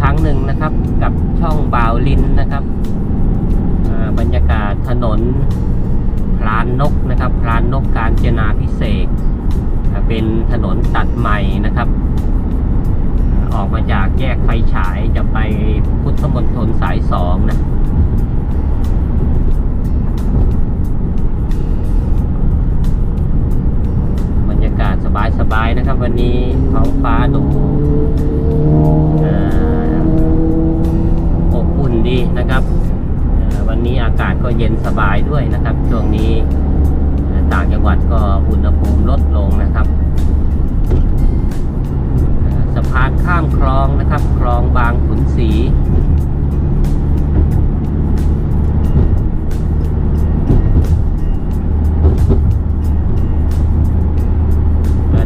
ครั้งหนึ่งนะครับ กับช่องบาวลินนะครับบรรยากาศถนนพลานนกนะครับพลานนกการเจนาพิเศษเป็นถนนตัดใหม่นะครับ ออกมาจากแยกไฟฉายจะไปพุทธมณฑลสายสองนะบรรยากาศสบายๆนะครับ วันนี้ท้องฟ้าดูอ่ออบอุ่น ดีนะครับ วันนี้อากาศก็เย็นสบายด้วยนะครับ ช่วงนี้ต่างจังหวัดก็อุณหภูมิลดลงนะครับสะพานข้ามคลองนะครับ คลองบางขุนศรี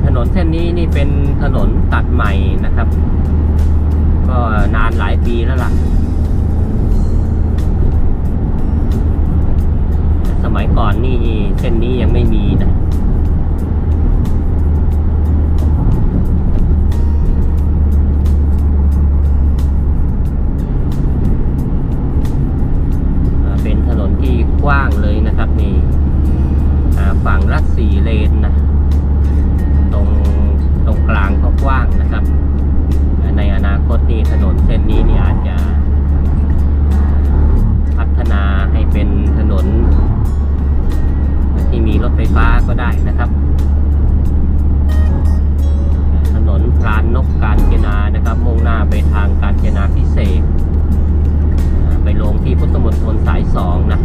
ถนนเส้นนี้นี่เป็นถนนตัดใหม่นะครับ ก็นานหลายปีแล้วล่ะ เส้นนี้ยังไม่มีนะเป็นถนนที่กว้างเลยนะครับนี่ฝั่งละสี่เลนนะ ตรงตรงกลางก็กว้างนะครับ ในอนาคตนี่ถนนเส้นนี้นี่อาจจะ นะครับ ถนนพรานนกการจนานะครับ มุ่งหน้าไปทางการจนาพิเศษ ไปลงที่พุทธมณฑลสายสองนะ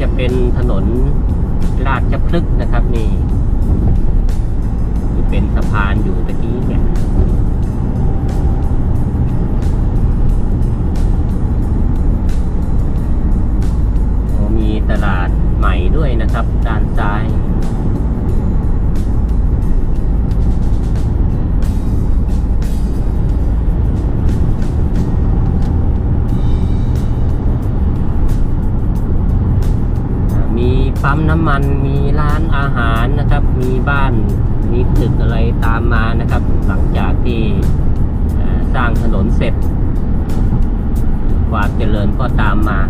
จะเป็นถนนราชพฤกษ์นะครับนี่ที่ เป็นสะพานอยู่ตะกี้เนี่ย ปั๊มน้ำมันมีร้านอาหารนะครับ มีบ้านมีตึกอะไรตามมานะครับ หลังจากที่สร้างถนนเสร็จ ความเจริญก็ตามมา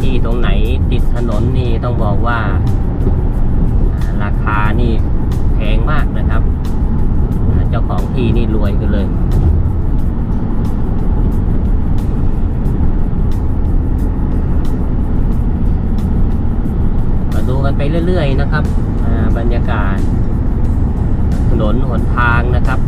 ที่ตรงไหนติดถนนนี่ต้องบอกว่า ราคานี่แพงมากนะครับ เจ้าของที่นี่รวยกันเลย กันไปเรื่อย ๆ นะครับอ่าบรรยากาศถนนหนทางนะครับ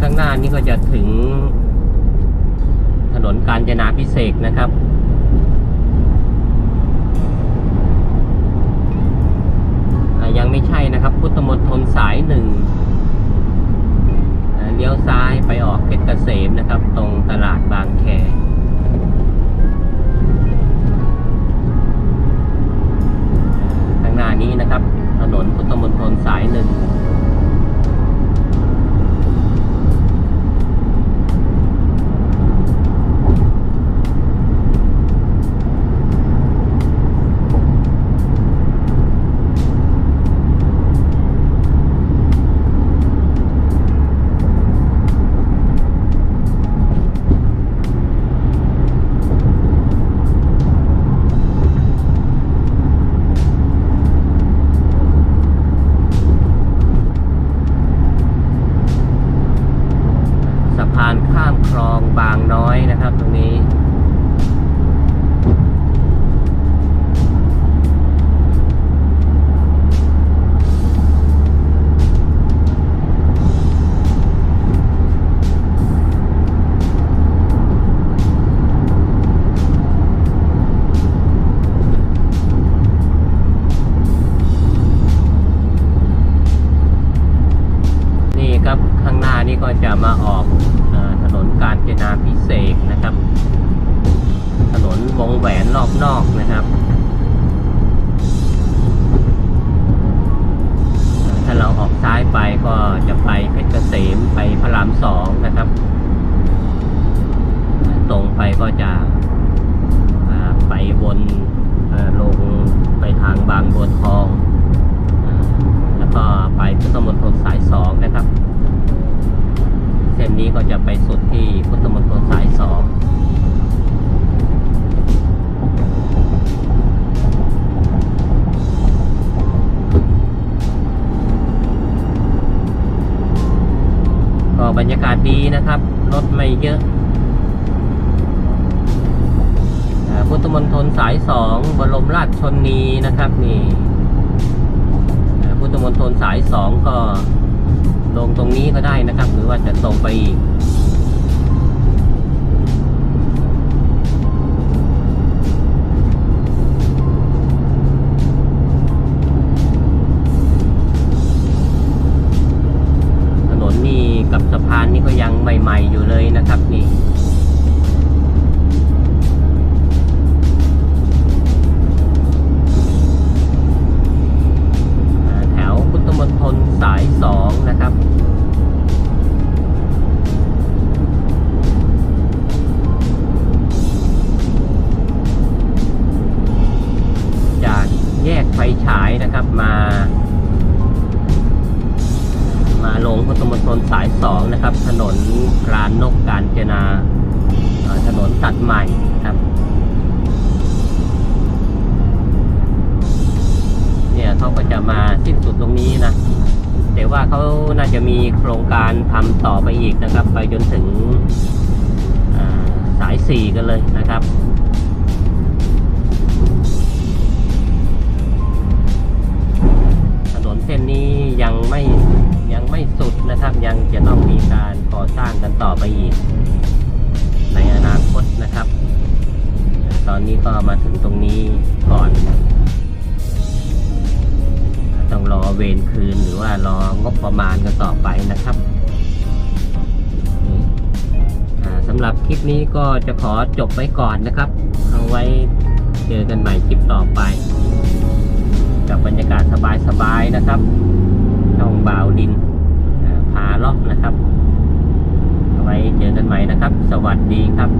ข้างหน้านี่ก็จะถึงถนนกาญจนาพิเศษกนะครับอ่ายังไม่ใช่นะครับ พุทธมณฑลสายหนึ่ง เลี้ยวซ้ายไปออกเพชรเกษมนะครับ ตรงตลาดบางแค รอบนอกนะครับ รยากาศดีนะครับ รถไม่เยอะพุทธมณฑลสายสองบรมราชชนนีนะครับนี่พุทธมณฑลสายสองก็ลงตรงนี้ก็ได้นะครับ หรือว่าจะตรงไปอีก ฉายนะครับมา มาลงพุทธมณฑลสายสองนะครับ ถนนพรานนกการจนาถนนตัดใหม่ครับเนี่ยเขาก็จะมาสิ้นสุดตรงนี้นะแต่ว่าเขาน่าจะมีโครงการทำต่อไปอีกนะครับ ไปจนถึงสายสี่กันเลยนะครับ อนนี้ก็มาถึงตรงนี้ก่อน ต้องรอเวรคืนหรือว่ารองบประมาณกันต่อไปนะครับสำหรับคลิปนี้ก็จะขอจบไว้ก่อนนะครับ เอาไว้เจอกันใหม่คลิปต่อไป กับบรรยากาศสบายๆนะครับช่องบ่าวดินอ่าพาเลาะนะครับ เอาไว้เจอกันใหม่นะครับ สวัสดีครับ